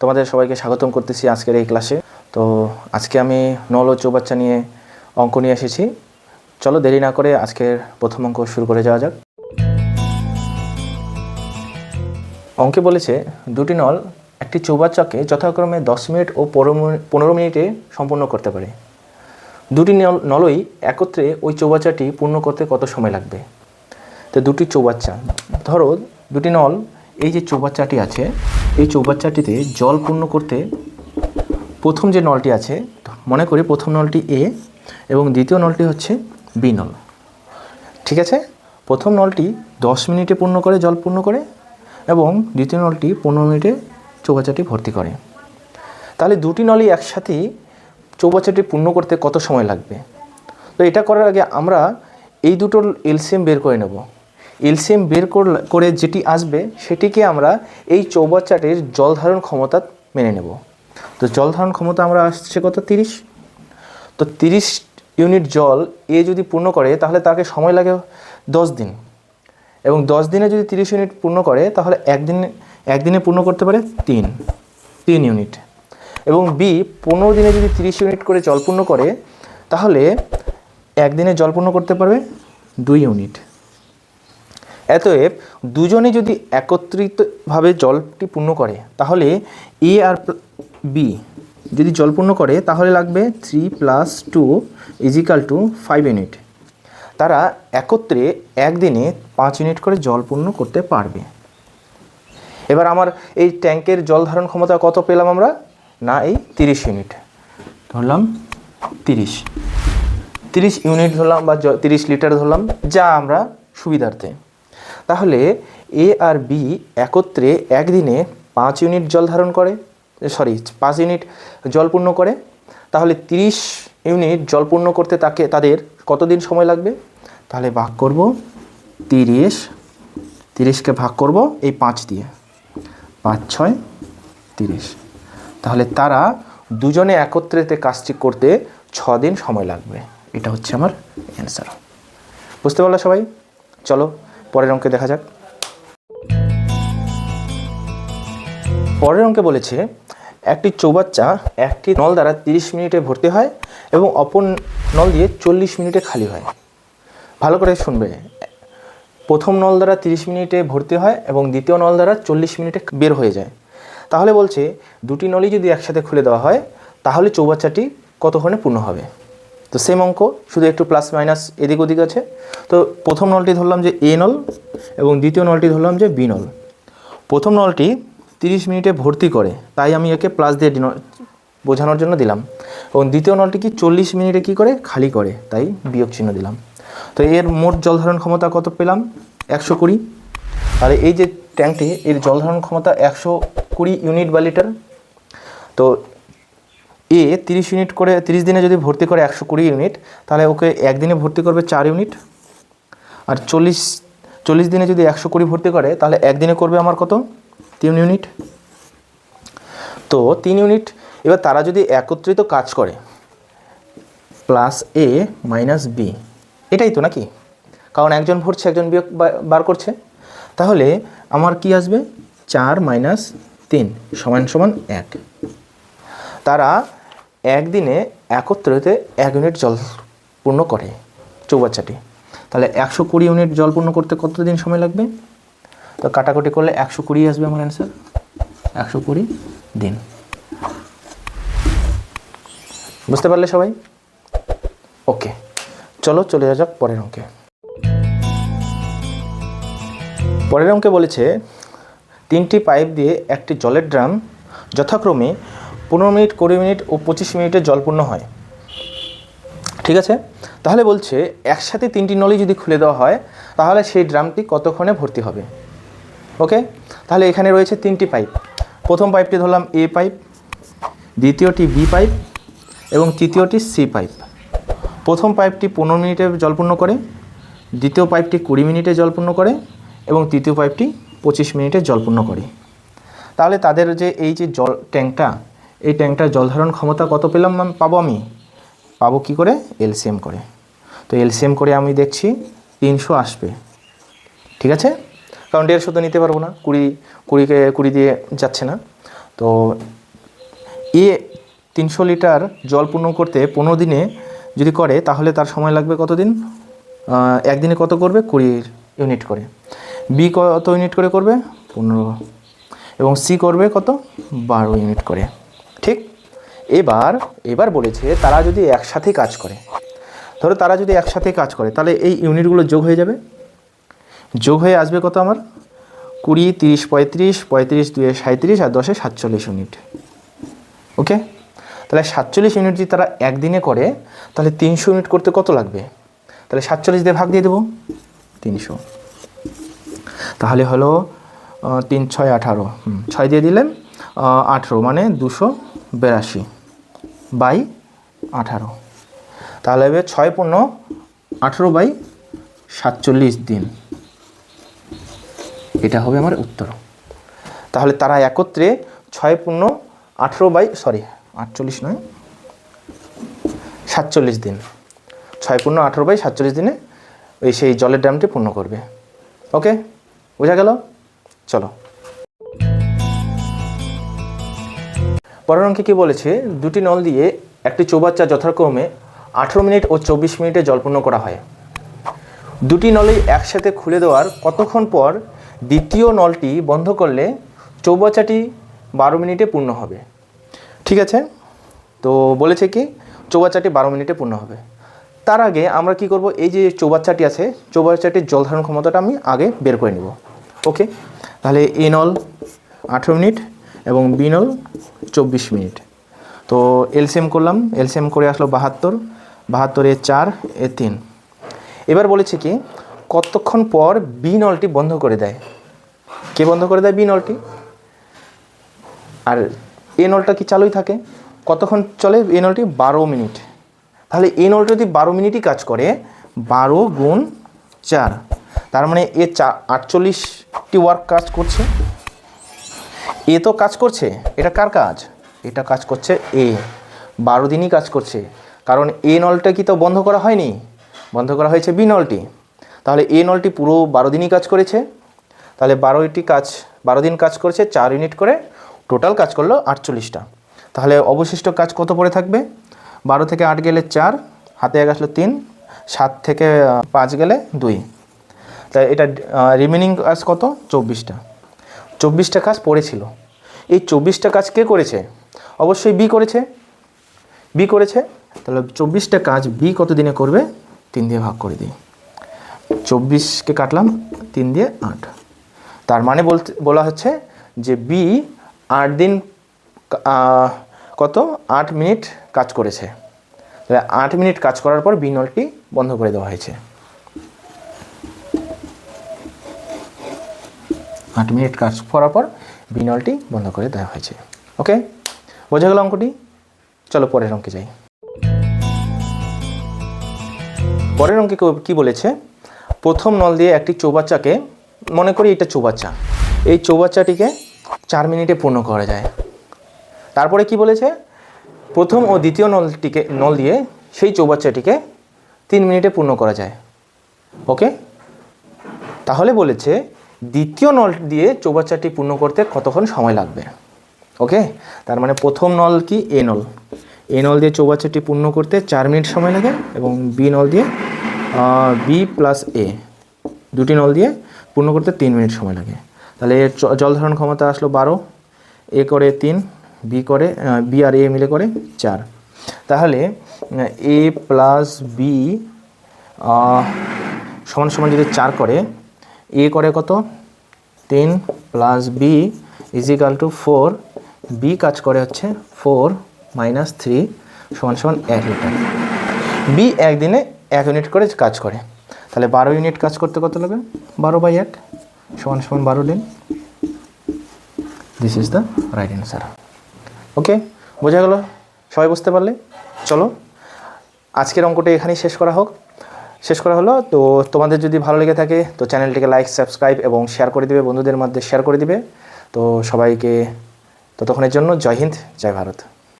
তোমাদের সবাইকে স্বাগতম করতেছি আজকের এই ক্লাসে তো আজকে আমি নল ও চৌবাচ্চা নিয়ে অঙ্ক নিয়ে এসেছি। চলো দেরি না করে আজকের প্রথম অঙ্ক শুরু করে যাওয়া যাক। অঙ্কে বলেছে, দুটি নল একটি চৌবাচ্চাকে যথাক্রমে দশ মিনিট ও পনেরো মিনিটে সম্পূর্ণ করতে পারে। দুটি নল, নলই একত্রে ওই চৌবাচ্চাটি পূর্ণ করতে কত সময় লাগবে? তো দুটি চৌবাচ্চা। ধরো দুটি নল, এই যে চৌবাচ্চাটি আছে এই চৌবাচ্চাটিতে জল পূর্ণ করতে প্রথম যে নলটি আছে, মনে করি প্রথম নলটি এ এবং দ্বিতীয় নলটি হচ্ছে বি নল। ঠিক আছে? প্রথম নলটি দশ মিনিটে পূর্ণ করে, জল পূর্ণ করে এবং দ্বিতীয় নলটি পনেরো মিনিটে চৌবাচ্চাটি ভর্তি করে। তাহলে দুটি নলই একসাথে চৌবাচ্চাটি পূর্ণ করতে কত সময় লাগবে? তো এটা করার আগে আমরা এই দুটোর এলসিএম বের করে নেব। এলসিএম বের করে যেটি আসবে, সেটিকে আমরা এই চৌবাচ্চাটির জল ধারণ ক্ষমতা মেনে নেব। তো জল ধারণ ক্ষমতা আমরা আসছে কত? তিরিশ। তো তিরিশ ইউনিট জল এ যদি পূর্ণ করে, তাহলে তাকে সময় লাগে দশ দিন। এবং দশ দিনে যদি তিরিশ ইউনিট পূর্ণ করে, তাহলে একদিনে একদিনে পূর্ণ করতে পারে তিন তিন ইউনিট। এবং বি, পনেরো দিনে যদি তিরিশ ইউনিট করে জল পূর্ণ করে, তাহলে একদিনে জল পূর্ণ করতে পারবে দুই ইউনিট। এতএব দুজনে যদি একত্রিতভাবে জলটি পূর্ণ করে, তাহলে এ আর বি যদি জল পূর্ণ করে, তাহলে লাগবে three plus two equal to five unit তারা একত্রে একদিনে পাঁচ ইউনিট করে জল পূর্ণ করতে পারবে। এবার আমার এই ট্যাঙ্কের জল ধারণ ক্ষমতা কত পেলাম আমরা? না, এই তিরিশ ইউনিট ধরলাম তিরিশ। তিরিশ ইউনিট ধরলাম বা তিরিশ লিটার ধরলাম, যা আমরা সুবিধার্থে তাহলে এ আর বি একত্রে একদিনে পাঁচ ইউনিট জল ধারণ করে সরি পাঁচ ইউনিট জল পূর্ণ করে। তাহলে তিরিশ ইউনিট জল পূর্ণ করতে তাকে, তাদের কতদিন সময় লাগবে? তাহলে ভাগ করব তিরিশ, তিরিশকে ভাগ করব এই পাঁচ দিয়ে। পাঁচ, ছয়, তিরিশ। তাহলে তারা দুজনে একত্রেতে কাজটি করতে ছ দিন সময় লাগবে। এটা হচ্ছে আমার অ্যান্সার বুঝতে পারল সবাই? চলো পরের অঙ্কে দেখা যাক। পরের অঙ্কে বলেছে, একটি চৌবাচ্চা একটি নল দ্বারা তিরিশ মিনিটে ভর্তি হয় এবং অপর নল দিয়ে চল্লিশ মিনিটে খালি হয়। ভালো করে শুনবে। প্রথম নল দ্বারা তিরিশ মিনিটে ভর্তি হয় এবং দ্বিতীয় নল দ্বারা চল্লিশ মিনিটে বের হয়ে যায়। তাহলে বলছে, দুটি নলই যদি একসাথে খুলে দেওয়া হয়, তাহলে চৌবাচ্চাটি কতক্ষণে পূর্ণ হবে? তো সেম অঙ্ক, শুধু একটু প্লাস মাইনাস এদিক ওদিক আছে। তো প্রথম নলটি ধরলাম যে এ নল এবং দ্বিতীয় নলটি ধরলাম যে বি নল প্রথম নলটি তিরিশ মিনিটে ভর্তি করে, তাই আমি একে প্লাস দিয়ে বোঝানোর জন্য দিলাম। এবং দ্বিতীয় নলটি কি চল্লিশ মিনিটে কি করে? খালি করে, তাই বিয়োগ চিহ্ন দিলাম। তো এর মোট জল ধারণ ক্ষমতা কত পেলাম? একশো কুড়ি। আর এই যে ট্যাঙ্কটি এর জল ধারণ ক্ষমতা একশো কুড়ি ইউনিট বা লিটার তো এ তিরিশ ইউনিট করে, তিরিশ দিনে যদি ভর্তি করে একশো কুড়ি ইউনিট তাহলে ওকে একদিনে ভর্তি করবে চার ইউনিট আর চল্লিশ চল্লিশ দিনে যদি একশো কুড়ি ভর্তি করে, তাহলে একদিনে করবে আমার কত? তিন ইউনিট তো তিন ইউনিট এবার তারা যদি একত্রিত কাজ করে প্লাস এ মাইনাস বি এটাই তো নাকি? কারণ একজন ভরছে, একজন বিয়োগ বার করছে। তাহলে আমার কি আসবে? চার মাইনাস তিন, সমান সমান এক। তারা একদিনে একত্রিতে এক ইউনিট জল পূর্ণ করে চৌবাচ্চাটি। তাহলে একশো কুড়ি ইউনিট জল পূর্ণ করতে কত দিন সময় লাগবে? তো কাটাকুটি করলে একশো কুড়ি আসবে আমার অ্যান্সার একশো কুড়ি দিন। বুঝতে পারলে সবাই? ওকে, চলো চলে যাওয়া যাক পরের অঙ্কে। পরের অঙ্কে বলেছে, তিনটি পাইপ দিয়ে একটি জলের ড্রাম যথাক্রমে পনেরো মিনিট, কুড়ি মিনিট ও পঁচিশ মিনিটে জলপূর্ণ হয়। ঠিক আছে? তাহলে বলছে, একসাথে তিনটি নলি যদি খুলে দেওয়া হয়, তাহলে সেই ড্রামটি কতক্ষণে ভর্তি হবে? ওকে? তাহলে এখানে রয়েছে তিনটি পাইপ। প্রথম পাইপটি ধরলাম এ পাইপ, দ্বিতীয়টি বি পাইপ, এবং তৃতীয়টি সি পাইপ। প্রথম পাইপটি পনেরো মিনিটে জলপূর্ণ করে, দ্বিতীয় পাইপটি কুড়ি মিনিটে জলপূর্ণ করে, এবং তৃতীয় পাইপটি পঁচিশ মিনিটে জলপূর্ণ করে। তাহলে তাদের যে এই যে জল ট্যাঙ্কটা এই ট্যাঙ্কটার জলধারণ ক্ষমতা কত পেলাম পাবো আমি? পাবো কি করে? এলসিএম করে। তো এলসিএম করে আমি দেখছি তিনশো আসবে। ঠিক আছে? কারণ দেড়শো তো নিতে পারব না। কুড়ি, কুড়িকে, কুড়ি দিয়ে যাচ্ছে না। তো এ তিনশো লিটার জল পূর্ণ করতে পনেরো দিনে যদি করে, তাহলে তার সময় লাগবে কত দিন একদিনে কত করবে? কুড়ি ইউনিট করে। বি কত ইউনিট করে করবে? পনেরো। এবং সি করবে কত? বারো ইউনিট করে। এবার এবার বলেছে তারা যদি একসাথে কাজ করে, ধরো তারা যদি একসাথে কাজ করে, তাহলে এই ইউনিটগুলো যোগ হয়ে যাবে? যোগ হয়ে আসবে কত আমার? কুড়ি, তিরিশ, পঁয়ত্রিশ পঁয়ত্রিশ, দুয়ে সাঁত্রিশ আর দশে সাতচল্লিশ ইউনিট। ওকে? তাহলে সাতচল্লিশ ইউনিট যদি তারা একদিনে করে, তাহলে তিনশো ইউনিট করতে কত লাগবে? তাহলে সাতচল্লিশ দিয়ে ভাগ দিয়ে দেবো, তিনশো। তাহলে হলো তিন, ছয়, আঠারো ছয় দিয়ে দিলেন আঠেরো মানে দুশো বিরাশি। বাই আঠারো। তাহলে হবে ছয় পূর্ণ আঠেরো বাই সাতচল্লিশ দিন। এটা হবে আমার উত্তর। তাহলে তারা একত্রে ছয় পূর্ণ আঠেরো বাই, সরি, আটচল্লিশ নয়, সাতচল্লিশ দিন। ছয় পূর্ণ আঠেরো বাই সাতচল্লিশ দিনে ওই সেই জলের ড্যামটি পূর্ণ করবে। ওকে? বোঝা গেল? চলো। পরের অঙ্কে কী বলেছে? দুটি নল দিয়ে একটি চৌবাচ্চা যথাক্রমে আঠেরো মিনিট ও চব্বিশ মিনিটে জল পূর্ণ করা হয়। দুটি নলই একসাথে খুলে দেওয়ার কতক্ষণ পর দ্বিতীয় নলটি বন্ধ করলে চৌবাচ্চাটি বারো মিনিটে পূর্ণ হবে? ঠিক আছে? তো বলেছে কি, চৌবাচ্চাটি বারো মিনিটে পূর্ণ হবে। তার আগে আমরা কি করব? এই যে চৌবাচ্চাটি আছে, চৌবাচ্চাটির জল ধারণ ক্ষমতাটা আমি আগে বের করে নিব। ওকে? তাহলে এ নল আঠেরো মিনিট এবং বি নল চব্বিশ মিনিট। তো এলসিএম করলাম, এলসিএম করে আসলো বাহাত্তর, বাহাত্তরে চার, এ তিন। এবার বলেছে কি, কতক্ষণ পর বি নলটি বন্ধ করে দেয়? কে বন্ধ করে দেয় বি নলটি আর এ নলটা কি চালুই থাকে? কতক্ষণ চলে এ নলটি বারো মিনিট। তাহলে এ নলটা যদি বারো মিনিটই কাজ করে, বারো গুণ চার, তার মানে এ চা আটচল্লিশটি ওয়ার্ক কাজ করছে। এ তো কাজ করছে, এটা কার কাজ? এটা কাজ করছে এ। বারো দিনই কাজ করছে। কারণ এ নলটা কি তো বন্ধ করা হয়নি? বন্ধ করা হয়েছে বি নলটি। তাহলে এ নলটি পুরো বারো দিনই কাজ করেছে। তাহলে বারোটি কাজ, বারো দিন কাজ করেছে, চার ইউনিট করে টোটাল কাজ করল আটচল্লিশটা। তাহলে অবশিষ্ট কাজ কত পড়ে থাকবে? বারো থেকে আট গেলে চার, হাতে এক আসলো তিন, সাত থেকে পাঁচ গেলে দুই। তাই এটা রিমেনিং কাজ কত? চব্বিশটা। চব্বিশটা কাজ পড়েছিল। এই চব্বিশটা কাজ কে করেছে? অবশ্যই বি করেছে। বি করেছে। তাহলে চব্বিশটা কাজ বি কত দিনে করবে? তিন দিয়ে ভাগ করে দিই। চব্বিশকে কাটলাম, তিন দিয়ে আট। তার মানে বলতে বলা হচ্ছে যে বি আট দিন কত? আট মিনিট কাজ করেছে। তাহলে আট মিনিট কাজ করার পর বি নলটি বন্ধ করে দেওয়া হয়েছে। আট মিনিট কাজ করার পর বি নলটি বন্ধ করে দেওয়া হয়েছে। ওকে বোঝা গেল অঙ্কটি? চলো পরের অঙ্কে যাই। পরের অঙ্কে কি বলেছে? প্রথম নল দিয়ে একটি চৌবাচ্চাকে, মনে করি এটা চৌবাচ্চা, এই চৌবাচ্চাটিকে চার মিনিটে পূর্ণ করা যায়। তারপরে কি বলেছে? প্রথম ও দ্বিতীয় নলটিকে, নল দিয়ে সেই চৌবাচ্চাটিকে তিন মিনিটে পূর্ণ করা যায়। ওকে তাহলে বলেছে দ্বিতীয় নল দিয়ে চৌবাচ্চাটি পূর্ণ করতে কতক্ষণ সময় লাগবে? ওকে? তার মানে প্রথম নল কি? এ নল। এ নল দিয়ে চৌবাচ্চাটি পূর্ণ করতে চার মিনিট সময় লাগে এবং বি নল দিয়ে বি প্লাস এ দুটি নল দিয়ে পূর্ণ করতে তিন মিনিট সময় লাগে। তাহলে এর জল ধারণ ক্ষমতা আসলো বারো। এ করে তিন বি করে বি আর এ মিলে করে চার। তাহলে, এ প্লাস বি সমান সমান যদি চার করে এ করে কত? তিন plus B equal to four B কাজ করে হচ্ছে ফোর মাইনাস থ্রি সমান সমান এক লিটার। বি একদিনে এক ইউনিট করে কাজ করে। তাহলে বারো ইউনিট কাজ করতে কত লাগবে বারো বাই এক সমান সমান বারো দিন। This is the right answer okay বোঝা গেল? সবাই বুঝতে পারলে? চলো। আজকের অঙ্কটা এখানেই শেষ করা হোক। শেষ করা হলো। তো তোমাদের যদি ভালো লেগে থাকে, তো চ্যানেলটিকে লাইক, সাবস্ক্রাইব এবং শেয়ার করে দিবে। বন্ধুদের মধ্যে শেয়ার করে দিবে। তো সবাইকে ততক্ষণের জন্য জয় হিন্দ, জয় ভারত।